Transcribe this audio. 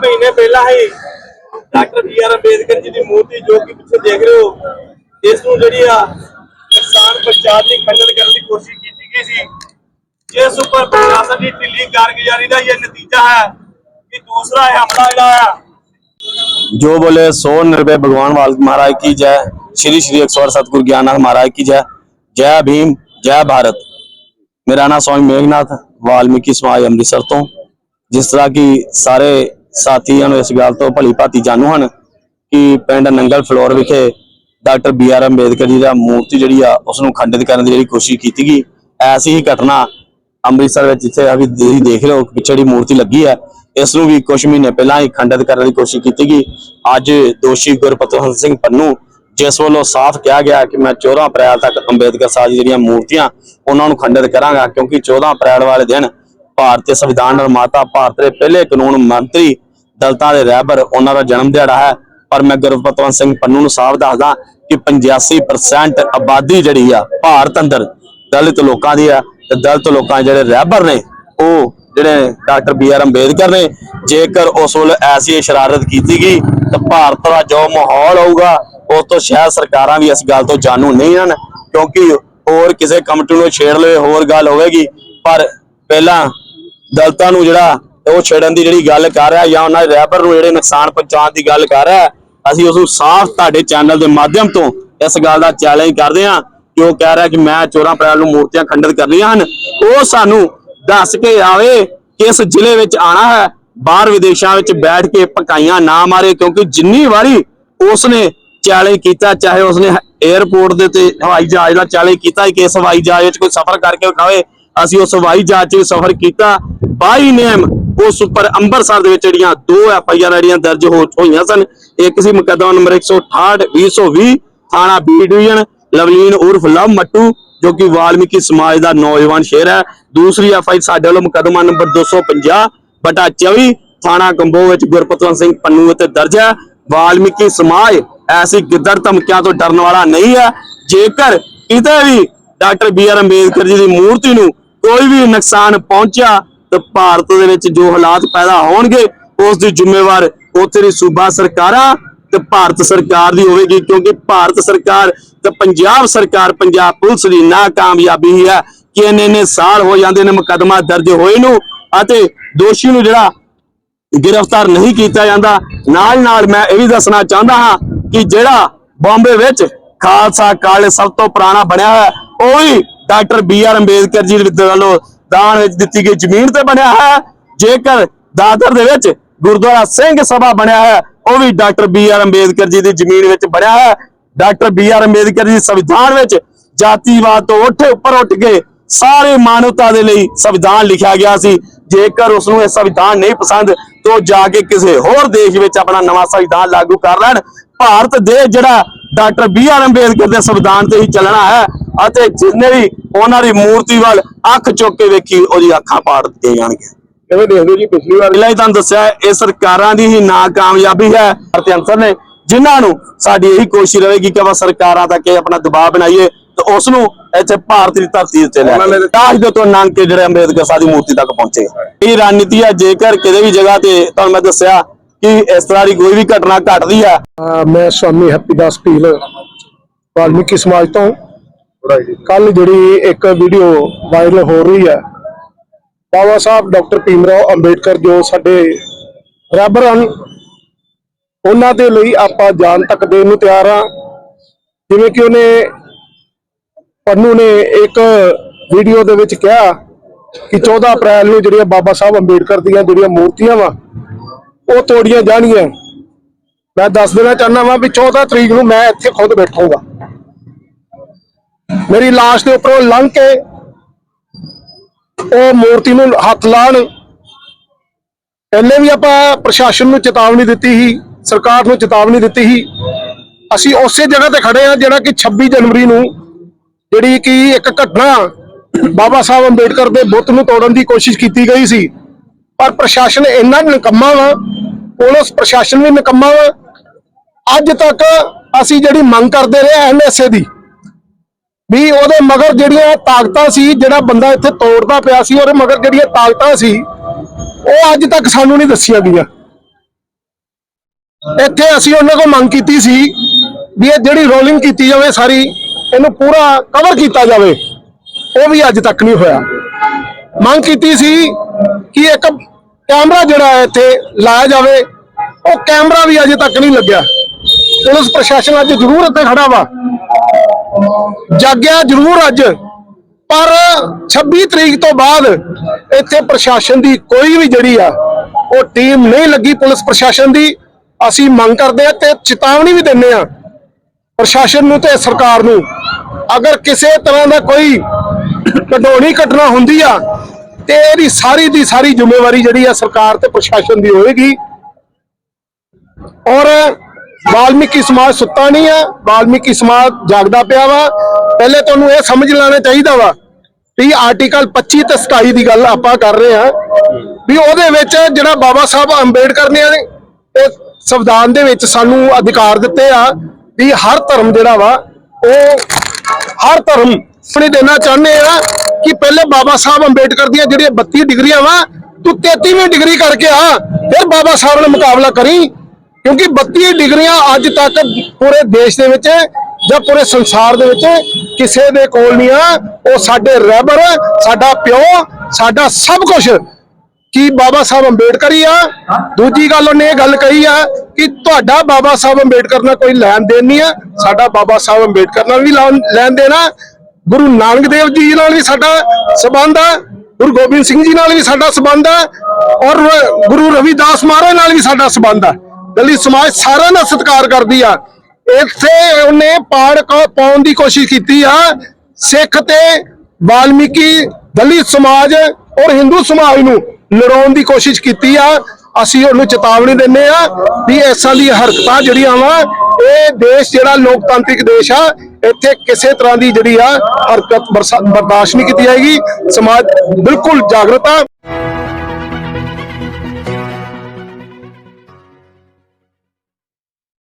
ਮਹੀਨੇ ਪਹਿਲਾਂ ਹੀ doctor B R Ambedkar ji ਦੀ ਮੂਰਤੀ ਜੋ ਕਿ ਪਿੱਛੇ ਦੇਖ ਰਹੇ ਹੋ ਇਸ ਨੂੰ ਜਿਹੜੀ ਆ ਕਿਸਾਨ ਪੰਚਾਇਤ ਦੀ ਖੰਡਨ ਕਰਨ ਦੀ ਕੋਸ਼ਿਸ਼ ਕੀਤੀ ਗਈ ਸੀ ਜਿਸ ਉੱਪਰ ਪ੍ਰਸ਼ਾਸਨ ਦੀ ਢਿੱਲੀ ਕਾਰਗੁਜ਼ਾਰੀ ਦਾ ਇਹ ਨਤੀਜਾ ਹੈ ਕਿ ਦੂਸਰਾ ਇਹ ਹਮਲਾ ਜਿਹੜਾ ਆ जो बोले सो निर्भय भगवान वाल महाराज की जय श्री श्री एक सौ सतगुरु ज्ञाननाथ महाराज की जय जय भीम जय भारत ਮੇਰਾ ਨਾਮ ਸਵਾਮੀ ਮੇਘਨਾਥ ਵਾਲਮੀਕੀ ਸਮਾਜ ਅੰਮ੍ਰਿਤਸਰ ਤੋਂ ਜਿਸ ਤਰ੍ਹਾਂ ਕਿ ਸਾਰੇ ਸਾਥੀਆਂ ਨੂੰ ਇਸ ਗੱਲ ਤੋਂ ਭਲੀ ਭਾਤੀ ਜਾਣੂ ਹਨ ਕਿ ਪਿੰਡ ਨੰਗਲ ਫਲੋਰ ਵਿਖੇ doctor B R Ambedkar ji ਦਾ ਮੂਰਤੀ ਜਿਹੜੀ ਆ ਉਸ ਨੂੰ ਖੰਡਿਤ ਕਰਨ ਦੀ ਜਿਹੜੀ ਕੋਸ਼ਿਸ਼ ਕੀਤੀ ਗਈ। ਐਸੀ ਹੀ ਘਟਨਾ ਅੰਮ੍ਰਿਤਸਰ ਵਿੱਚ ਜਿੱਥੇ ਅਭੀ ਤੁਸੀਂ ਦੇਖ ਰਹੇ ਹੋ, ਪਿੱਛੇ ਜਿਹੜੀ ਮੂਰਤੀ ਲੱਗੀ ਹੈ ਇਸ ਨੂੰ ਵੀ ਕੁਝ ਮਹੀਨੇ ਪਹਿਲਾਂ ਹੀ ਖੰਡਿਤ ਕਰਨ ਦੀ ਕੋਸ਼ਿਸ਼ ਕੀਤੀ ਗਈ। ਅੱਜ ਦੋਸ਼ੀ ਗੁਰਪਤਵੰਤ ਸਿੰਘ ਪੰਨੂ, ਜਿਸ ਵੱਲੋਂ ਸਾਫ਼ ਕਿਹਾ ਗਿਆ ਕਿ ਮੈਂ 14 ਅਪ੍ਰੈਲ ਤੱਕ ਅੰਬੇਦਕਰ ਸਾਹਿਬ ਦੀ ਜਿਹੜੀਆਂ ਮੂਰਤੀਆਂ ਉਹਨਾਂ ਨੂੰ ਖੰਡਿਤ ਕਰਾਂਗਾ, ਕਿਉਂਕਿ 14 ਅਪ੍ਰੈਲ ਵਾਲੇ ਦਿਨ ਭਾਰਤੀ ਸੰਵਿਧਾਨ ਨਿਰਮਾਤਾ ਭਾਰਤ ਦੇ ਪਹਿਲੇ ਕਾਨੂੰਨ ਮੰਤਰੀ ਦਲਤਾਂ ਦੇ ਰਹਿਬਰ, ਉਹਨਾਂ ਦਾ ਜਨਮ ਦਿਹਾੜਾ ਹੈ। ਪਰ ਮੈਂ ਗੁਰਪਤਵੰਤ ਸਿੰਘ ਪੰਨੂ ਨੂੰ ਸਾਫ਼ ਦੱਸਦਾ ਕਿ 85% ਆਬਾਦੀ ਜਿਹੜੀ ਆ ਭਾਰਤ ਅੰਦਰ ਦਲਿਤ ਲੋਕਾਂ ਦੀ ਆ ਤੇ ਦਲਿਤ ਲੋਕਾਂ ਜਿਹੜੇ ਰਹਿਬਰ ਨੇ, ਉਹ ਜਿਹੜੇ ਡਾਕਟਰ ਬੀ ਆਰ ਅੰਬੇਦਕਰ ਨੇ, ਜੇਕਰ ਉਸ ਵੇਲੇ ਐਸੀ ਸ਼ਰਾਰਤ ਕੀਤੀ ਗਈ ਤਾਂ ਭਾਰਤ ਦਾ ਜੋ ਮਾਹੌਲ ਹੋਊਗਾ, ਉਸ ਤੋਂ ਸ਼ਾਇਦ ਸਰਕਾਰਾਂ ਵੀ ਇਸ ਗੱਲ ਤੋਂ ਜਾਣੂ ਨਹੀਂ ਹਨ, ਕਿਉਂਕਿ ਹੋਰ ਕਿਸੇ ਕਮੇਟੀ ਨੂੰ ਛੇੜ ਲਵੇ, ਹੋਰ ਗੱਲ ਹੋਵੇਗੀ। ਪਰ ਪਹਿਲਾਂ ਦਲਤਾਂ ਨੂੰ ਜਿਹੜਾ ਉਹ ਛੇੜਨ ਦੀ ਜਿਹੜੀ ਗੱਲ ਕਰ ਰਿਹਾ ਜਾਂ ਉਹਨਾਂ ਦੇ ਰਹਿਬਰ ਨੂੰ ਜਿਹੜੇ ਨੁਕਸਾਨ ਪਹੁੰਚਾਉਣ ਦੀ ਗੱਲ ਕਰ ਰਿਹਾ, ਅਸੀਂ ਉਸ ਨੂੰ ਸਾਫ਼ ਤੁਹਾਡੇ ਚੈਨਲ ਦੇ ਮਾਧਿਅਮ ਤੋਂ ਇਸ ਗੱਲ ਦਾ ਚੈਲੰਜ ਕਰਦੇ ਹਾਂ ਕਿ ਉਹ ਕਹਿ ਰਿਹਾ ਕਿ ਮੈਂ 14 ਅਪ੍ਰੈਲ ਨੂੰ ਮੂਰਤੀਆਂ ਖੰਡਿਤ ਕਰਨੀਆਂ ਹਨ, ਉਹ ਸਾਨੂੰ ਦੱਸ ਕੇ ਆਵੇ ਕਿਸ ਜ਼ਿਲ੍ਹੇ ਵਿੱਚ ਆਣਾ ਹੈ, ਬਾਹਰ ਵਿਦੇਸ਼ਾਂ ਵਿੱਚ ਬੈਠ ਕੇ ਪਕਾਈਆਂ ਨਾ ਮਾਰੇ, ਕਿਉਂਕਿ ਜਿੰਨੀ ਵਾਰੀ ਉਸਨੇ ਚੈਲੰਜ ਕੀਤਾ, ਚਾਹੇ ਉਸਨੇ 에ਅਰਪੋਰਟ ਦੇ ਤੇ ਹਵਾਈ ਜਹਾਜ਼ ਦਾ ਚੈਲੰਜ ਕੀਤਾ, ਕਿ ਇਸ ਹਵਾਈ ਜਹਾਜ਼ ਵਿੱਚ ਕੋਈ ਸਫ਼ਰ ਕਰਕੇ ਵਿਖਾਵੇ ਅਸੀਂ ਉਸ ਹਵਾਈ ਜਹਾਜ਼ 'ਚ ਵੀ ਸਫ਼ਰ ਕੀਤਾ। ਬਾਈ ਨੇਮ ਉਸ ਉੱਪਰ ਅੰਮ੍ਰਿਤਸਰ ਦੇ ਵਿੱਚ ਜਿਹੜੀਆਂ ਦੋ ਐਫ ਆਈ ਆਰ ਜਿਹੜੀਆਂ ਦਰਜ ਹੋ ਹੋਈਆਂ ਸਨ, ਇੱਕ ਸੀ ਮੁਕੱਦਮਾ ਨੰਬਰ 168 2020 ਥਾਣਾ ਬੀ ਡਿਵੀਜ਼ਨ, ਲਵਲੀਨ ਉਰਫ ਲਵ ਮੱਟੂ, ਜੋ ਕਿ ਵਾਲਮੀਕੀ ਸਮਾਜ ਦਾ ਨੌਜਵਾਨ ਸ਼ੇਰ ਹੈ। ਦੂਸਰੀ ਐਫ ਆਈ ਸਾਡੇ ਵੱਲੋਂ ਮੁਕੱਦਮਾ ਨੰਬਰ 250 ਬਟਾ 24 ਥਾਣਾ ਕੰਬੋ ਵਿੱਚ ਗੁਰਪਤਵੰਤ ਸਿੰਘ ਪੰਨੂ ਉੱਤੇ ਦਰਜ ਹੈ। ਵਾਲਮੀਕੀ ਸਮਾਜ ਐਸੀ ਗਿੱਦੜ ਧਮਕਿਆਂ ਤੋਂ ਡਰਨ ਵਾਲਾ ਨਹੀਂ ਹੈ। ਜੇਕਰ ਕਿਤੇ ਵੀ doctor B R Ambedkar ji ਦੀ ਮੂਰਤੀ ਨੂੰ ਕੋਈ ਵੀ ਨੁਕਸਾਨ ਪਹੁੰਚਿਆ ਤਾਂ ਭਾਰਤ ਦੇ ਵਿੱਚ ਜੋ ਹਾਲਾਤ ਪੈਦਾ ਹੋਣਗੇ ਉਸ ਦੀ ਜ਼ਿੰਮੇਵਾਰ ਉੱਥੇ ਦੀ ਸੂਬਾ ਸਰਕਾਰਾਂ ਤੇ ਭਾਰਤ ਸਰਕਾਰ ਦੀ ਹੋਵੇਗੀ ਕਿਉਂਕਿ ਭਾਰਤ ਸਰਕਾਰ ਤੇ ਪੰਜਾਬ ਸਰਕਾਰ ਪੰਜਾਬ ਪੁਲਿਸ ਦੀ ਨਾਕਾਮਯਾਬੀ ਹੀ ਹੈ ਕਿ ਇੰਨੇ ਇੰਨੇ ਸਾਲ ਹੋ ਜਾਂਦੇ ਨੇ ਮੁਕੱਦਮਾ ਦਰਜ ਹੋਏ ਨੂੰ ਅਤੇ ਦੋਸ਼ੀ ਨੂੰ ਜਿਹੜਾ ਗ੍ਰਿਫਤਾਰ ਨਹੀਂ ਕੀਤਾ ਜਾਂਦਾ। ਨਾਲ ਨਾਲ ਮੈਂ ਇਹ ਵੀ ਦੱਸਣਾ ਚਾਹੁੰਦਾ ਹਾਂ ਕਿ ਜਿਹੜਾ ਬੰਬੇ ਵਿੱਚ ਖਾਲਸਾ ਕਾਲਜ ਸਭ ਤੋਂ ਪੁਰਾਣਾ ਬਣਿਆ ਹੋਇਆ ਹੈ, ਉਹ ਵੀ doctor B R Ambedkar ji ਦੇ ਵੱਲੋਂ ਦਾਨ ਵਿੱਚ ਦਿੱਤੀ ਗਈ ਜ਼ਮੀਨ ਤੇ ਬਣਿਆ ਹੈ। ਜੇਕਰ ਦਾਦਰ ਦੇ ਵਿੱਚ ਗੁਰਦੁਆਰਾ ਸਿੰਘ ਸਭਾ ਬਣਿਆ ਹੈ, ਉਹ ਵੀ doctor B R Ambedkar ji ਦੀ ਜ਼ਮੀਨ ਵਿੱਚ ਬਣਿਆ ਹੈ। ਡਾਕਟਰ ਬੀ ਆਰ ਅੰਬੇਦਕਰ ਜੀ ਸੰਵਿਧਾਨ ਵਿੱਚ ਜਾਤੀਵਾਦ ਤੋਂ ਉੱਠ ਉੱਪਰ ਉੱਠ ਕੇ ਸਾਰੇ ਮਾਨਵਤਾ ਦੇ ਲਈ ਸੰਵਿਧਾਨ ਲਿਖਿਆ ਗਿਆ ਸੀ। ਜੇਕਰ ਉਸ ਨੂੰ ਇਹ ਸੰਵਿਧਾਨ ਨਹੀਂ ਪਸੰਦ, ਤਾਂ ਉਹ ਜਾ ਕੇ ਕਿਸੇ ਹੋਰ ਦੇਸ਼ ਵਿੱਚ ਆਪਣਾ ਨਵਾਂ ਸੰਵਿਧਾਨ ਲਾਗੂ ਕਰ ਲੈਣ। ਭਾਰਤ ਦੇ ਜਿਹੜਾ ਡਾਕਟਰ ਬੀ ਆਰ ਅੰਬੇਦਕਰ ਦੇ ਸੰਵਿਧਾਨ ਤੇ ਹੀ ਚੱਲਣਾ ਹੈ ਅਤੇ ਜਿੰਨੇ ਵੀ ਉਹਨਾਂ ਦੀ ਮੂਰਤੀ ਵੱਲ ਅੱਖ ਚੁੱਕ ਕੇ ਵੇਖੀ ਉਹਦੀ ਅੱਖਾਂ ਪਾੜ ਦਿੱਤੀਆਂ ਜਾਣਗੀਆਂ। ਕਿਵੇਂ ਦੇਖਦੇ ਜੀ? ਪਿਛਲੀ ਵਾਰ ਪਹਿਲਾਂ ਹੀ ਤੁਹਾਨੂੰ ਦੱਸਿਆ ਇਹ ਸਰਕਾਰਾਂ ਦੀ ਹੀ ਨਾਕਾਮਯਾਬੀ ਹੈ ਭਾਰਤੀ ਅੰਸਰ ਨੇ ਜਿਨ੍ਹਾਂ ਨੂੰ ਸਾਡੀ ਇਹੀ ਕੋਸ਼ਿਸ਼ ਰਹੇਗੀ ਕਿ ਆਪਾਂ ਸਰਕਾਰਾਂ ਤੱਕ ਇਹ ਆਪਣਾ ਦਬਾਅ ਬਣਾਈਏ ਤੇ ਉਸ ਨੂੰ ਇੱਥੇ ਭਾਰਤ ਦੀ ਧਰਤੀ ਉੱਤੇ ਲੈ ਕੇ ਦੇ ਤੋਂ ਨੰਗ ਕੇ ਜਿਹੜੇ ਅੰਬੇਦਕਰ ਸਾਹਿਬ ਦੀ ਮੂਰਤੀ ਤੱਕ ਪਹੁੰਚੇਗਾ ਇਹ ਰਣਨੀਤੀ ਹੈ ਜੇਕਰ ਕਿਤੇ ਵੀ ਜਗ੍ਹਾ ਤੇ ਤੁਹਾਨੂੰ ਮੈਂ ਦੱਸਿਆ ਕਿ ਇਸ ਤਰ੍ਹਾਂ ਦੀ ਕੋਈ ਵੀ ਘਟਨਾ ਘਟਦੀ ਹੈ, ਮੈਂ ਸਵਾਮੀ ਹੈਪੀਦਾਸ ਢੀਲ ਵਾਲਮੀਕੀ ਸਮਾਜ ਤੋਂ। ਕੱਲ ਜਿਹੜੀ ਇੱਕ ਵੀਡੀਓ ਵਾਇਰਲ ਹੋ ਰਹੀ ਹੈ ਬਾਬਾ ਸਾਹਿਬ ਡਾਕਟਰ ਭੀਮਰਾਓ ਅੰਬੇਡਕਰ ਜੋ ਸਾਡੇ ਰਹਿਬਰ ਹਨ, ਉਹਨਾਂ ਦੇ ਲਈ ਆਪਾਂ ਜਾਨ ਤੱਕ ਦੇਣ ਨੂੰ ਤਿਆਰ ਹਾਂ। ਜਿਵੇਂ ਕਿ ਉਹਨੇ ਪੰਨੂ ਨੇ ਇੱਕ ਵੀਡੀਓ ਦੇ ਵਿੱਚ ਕਿਹਾ ਕਿ 14 ਅਪ੍ਰੈਲ ਨੂੰ ਜਿਹੜੀਆਂ ਬਾਬਾ ਸਾਹਿਬ ਅੰਬੇਡਕਰ ਦੀਆਂ ਜਿਹੜੀਆਂ ਮੂਰਤੀਆਂ ਵਾ ਉਹ ਤੋੜੀਆਂ ਜਾਣਗੀਆਂ। ਮੈਂ ਦੱਸ ਦੇਣਾ ਚਾਹੁੰਦਾ ਵਾਂ ਵੀ 14 ਤਰੀਕ ਨੂੰ ਮੈਂ ਇੱਥੇ ਖੁਦ ਬੈਠੂਗਾ। ਮੇਰੀ ਲਾਸ਼ ਦੇ ਉੱਪਰੋਂ ਲੰਘ ਕੇ ਉਹ ਮੂਰਤੀ ਨੂੰ ਹੱਥ ਲਾਣ ਪਹਿਲੇ ਵੀ ਆਪਾਂ ਪ੍ਰਸ਼ਾਸਨ ਨੂੰ ਚੇਤਾਵਨੀ ਦਿੱਤੀ ਸੀ, ਸਰਕਾਰ ਨੂੰ ਚੇਤਾਵਨੀ ਦਿੱਤੀ ਸੀ। ਅਸੀਂ ਉਸੇ ਜਗ੍ਹਾ ਤੇ ਖੜੇ ਆ ਜਿਹੜਾ ਕਿ 26 ਜਨਵਰੀ ਨੂੰ ਜਿਹੜੀ ਕਿ ਇੱਕ ਘਟਨਾ ਬਾਬਾ ਸਾਹਿਬ ਅੰਬੇਡਕਰ ਦੇ ਬੁੱਤ ਨੂੰ ਤੋੜਨ ਦੀ ਕੋਸ਼ਿਸ਼ ਕੀਤੀ ਗਈ ਸੀ। ਪਰ ਪ੍ਰਸ਼ਾਸਨ ਇੰਨਾ ਨਿਕੰਮਾ ਵਾ ਪੁਲਿਸ ਪ੍ਰਸ਼ਾਸਨ ਵੀ ਨਿਕੰਮਾ ਵਾ ਅੱਜ ਤੱਕ ਅਸੀਂ ਜਿਹੜੀ ਮੰਗ ਕਰਦੇ ਰਹੇ ਐਨਐਸਏ ਦੀ, ਵੀ ਉਹਦੇ ਮਗਰ ਜਿਹੜੀਆਂ ਤਾਕਤਾਂ ਸੀ, ਜਿਹੜਾ ਬੰਦਾ ਇੱਥੇ ਤੋੜਦਾ ਪਿਆ ਸੀ, ਉਹਦੇ ਮਗਰ ਜਿਹੜੀਆਂ ਤਾਕਤਾਂ ਸੀ, ਉਹ ਅੱਜ ਤੱਕ ਸਾਨੂੰ ਨਹੀਂ ਦੱਸੀਆਂ ਗਈਆਂ। ਇੱਥੇ ਅਸੀਂ ਉਹਨਾਂ ਕੋਲ ਮੰਗ ਕੀਤੀ ਸੀ ਵੀ ਇਹ ਜਿਹੜੀ ਰੋਲਿੰਗ ਕੀਤੀ ਜਾਵੇ ਸਾਰੀ, ਇਹਨੂੰ ਪੂਰਾ ਕਵਰ ਕੀਤਾ ਜਾਵੇ। ਉਹ ਵੀ ਅੱਜ ਤੱਕ ਨਹੀਂ ਹੋਇਆ। ਮੰਗ ਕੀਤੀ ਸੀ ਕਿ ਇੱਕ ਕੈਮਰਾ ਜਿਹੜਾ ਹੈ ਇੱਥੇ ਲਾਇਆ ਜਾਵੇ, ਉਹ ਕੈਮਰਾ ਵੀ ਅਜੇ ਤੱਕ ਨਹੀਂ ਲੱਗਿਆ। ਪੁਲਿਸ ਪ੍ਰਸ਼ਾਸਨ ਅੱਜ ਜ਼ਰੂਰ ਇੱਥੇ ਖੜਾ ਵਾ। ਜਾਗਿਆ ਜ਼ਰੂਰ ਅੱਜ, ਪਰ 26 ਤਰੀਕ ਤੋਂ ਬਾਅਦ ਇੱਥੇ ਪ੍ਰਸ਼ਾਸਨ ਦੀ ਕੋਈ ਵੀ ਜਿਹੜੀ ਆ, ਉਹ ਟੀਮ ਨਹੀਂ ਲੱਗੀ ਪੁਲਿਸ ਪ੍ਰਸ਼ਾਸਨ ਦੀ। ਅਸੀਂ ਮੰਗ ਕਰਦੇ ਆ ਤੇ ਚੇਤਾਵਨੀ ਵੀ ਦਿੰਨੇ ਆ ਪ੍ਰਸ਼ਾਸਨ ਨੂੰ ਤੇ ਸਰਕਾਰ ਨੂੰ। ਅਗਰ ਕਿਸੇ ਤਰ੍ਹਾਂ ਦਾ ਕੋਈ ਕਢੋਣੀ ਘਟਨਾ ਹੁੰਦੀ ਆ ਤੇ ਇਹਦੀ ਸਾਰੀ ਦੀ ਸਾਰੀ ਜ਼ਿੰਮੇਵਾਰੀ ਜਿਹੜੀ ਆ ਸਰਕਾਰ ਤੇ ਪ੍ਰਸ਼ਾਸਨ ਦੀ ਹੋਏਗੀ। ਔਰ ਵਾਲਮੀਕੀ ਸਮਾਜ ਸੁੱਤਾ ਨਹੀਂ ਆ, ਵਾਲਮੀਕੀ ਸਮਾਜ ਜਾਗਦਾ ਪਿਆ ਵਾ। ਪਹਿਲੇ ਤੁਹਾਨੂੰ ਇਹ ਸਮਝ ਲੈਣਾ ਚਾਹੀਦਾ ਵਾ ਵੀ ਆਰਟੀਕਲ 25 ਤੇ 27 ਦੀ ਗੱਲ ਆਪਾਂ ਕਰ ਰਹੇ ਆ ਵੀ ਉਹਦੇ ਵਿੱਚ ਜਿਹੜਾ ਬਾਬਾ ਸਾਹਿਬ ਅੰਬੇਡਕਰ ਨੇ ਇਹ ਸੰਵਿਧਾਨ ਦੇ ਵਿੱਚ ਸਾਨੂੰ ਅਧਿਕਾਰ ਦਿੱਤੇ ਆ ਵੀ ਹਰ ਧਰਮ ਜਿਹੜਾ ਵਾ ਉਹ ਹਰ ਧਰਮ ਆਪਣੇ ਦੇਣਾ ਚਾਹੁੰਦੇ ਆ ਕਿ ਪਹਿਲੇ ਬਾਬਾ ਸਾਹਿਬ ਅੰਬੇਡਕਰ ਦੀਆਂ ਜਿਹੜੀਆਂ 32 ਡਿਗਰੀਆਂ ਵਾ, ਤੂੰ 33ਵੀਂ ਡਿਗਰੀ ਕਰਕੇ ਆ, ਫਿਰ ਬਾਬਾ ਸਾਹਿਬ ਨਾਲ ਮੁਕਾਬਲਾ ਕਰੀ। ਕਿਉਂਕਿ 32 ਡਿਗਰੀਆਂ ਅੱਜ ਤੱਕ ਪੂਰੇ ਦੇਸ਼ ਦੇ ਵਿੱਚ ਜਾਂ ਪੂਰੇ ਸੰਸਾਰ ਦੇ ਵਿੱਚ ਕਿਸੇ ਦੇ ਕੋਲ ਨਹੀਂ ਆ। ਉਹ ਸਾਡੇ ਰਹਿਬਰ ਸਾਡਾ ਪਿਓ, ਸਾਡਾ ਸਭ ਕੁਝ ਕੀ ਬਾਬਾ ਸਾਹਿਬ ਅੰਬੇਡਕਰ ਹੀ। ਆ ਦੂਜੀ ਗੱਲ ਉਹਨੇ ਇਹ ਗੱਲ ਕਹੀ ਆ ਕਿ ਤੁਹਾਡਾ ਬਾਬਾ ਸਾਹਿਬ ਅੰਬੇਡਕਰ ਨਾਲ ਕੋਈ ਲੈਣ ਦੇਣ ਨਹੀਂ ਆ। ਸਾਡਾ ਬਾਬਾ ਸਾਹਿਬ ਅੰਬੇਡਕਰ ਨਾਲ ਵੀ ਲੈਣ ਦੇਣ। ਗੁਰੂ ਨਾਨਕ ਦੇਵ ਜੀ ਨਾਲ ਵੀ ਸਾਡਾ ਸਬੰਧ ਆ। ਗੁਰੂ ਗੋਬਿੰਦ ਸਿੰਘ ਜੀ ਨਾਲ ਵੀ ਸਾਡਾ ਸਬੰਧ ਆ। ਔਰ ਗੁਰੂ ਰਵਿਦਾਸ ਮਹਾਰਾਜ ਨਾਲ ਵੀ ਸਾਡਾ ਸਬੰਧ ਆ। ਦਲਿਤ ਸਮਾਜ ਸਾਰਿਆਂ ਦਾ ਸਤਿਕਾਰ ਕਰਦੀ ਆ। ਇੱਥੇ ਉਹਨੇ ਪਾੜ ਕ- ਪਾਉਣ ਦੀ ਕੋਸ਼ਿਸ਼ ਕੀਤੀ ਆ। ਸਿੱਖ ਤੇ ਵਾਲਮੀਕੀ ਦਲਿਤ ਸਮਾਜ ਔਰ ਹਿੰਦੂ ਸਮਾਜ ਨੂੰ। ਲੜਾਉਣ ਦੀ ਕੋਸ਼ਿਸ਼ ਕੀਤੀ ਆ, ਅਸੀਂ ਉਹਨੂੰ ਚੇਤਾਵਨੀ ਦਿੰਨੇ ਆ ਵੀ ਐਸਾਂ ਦੀ ਹਰਕਤਾਂ ਜਿਹੜੀਆਂ ਵਾ, ਇਹ ਦੇਸ਼ ਜਿਹੜਾ ਲੋਕਤਾਂਤਰਿਕ ਦੇਸ਼ ਆ, ਇੱਥੇ ਕਿਸੇ ਤਰ੍ਹਾਂ ਦੀ ਜਿਹੜੀ ਆ ਹਰਕਤ ਬਰਸਾ- ਬਰਦਾਸ਼ਤ ਨਹੀਂ ਕੀਤੀ ਜਾਏਗੀ। ਸਮਾਜ ਬਿਲਕੁਲ ਜਾਗਰਤ ਆ।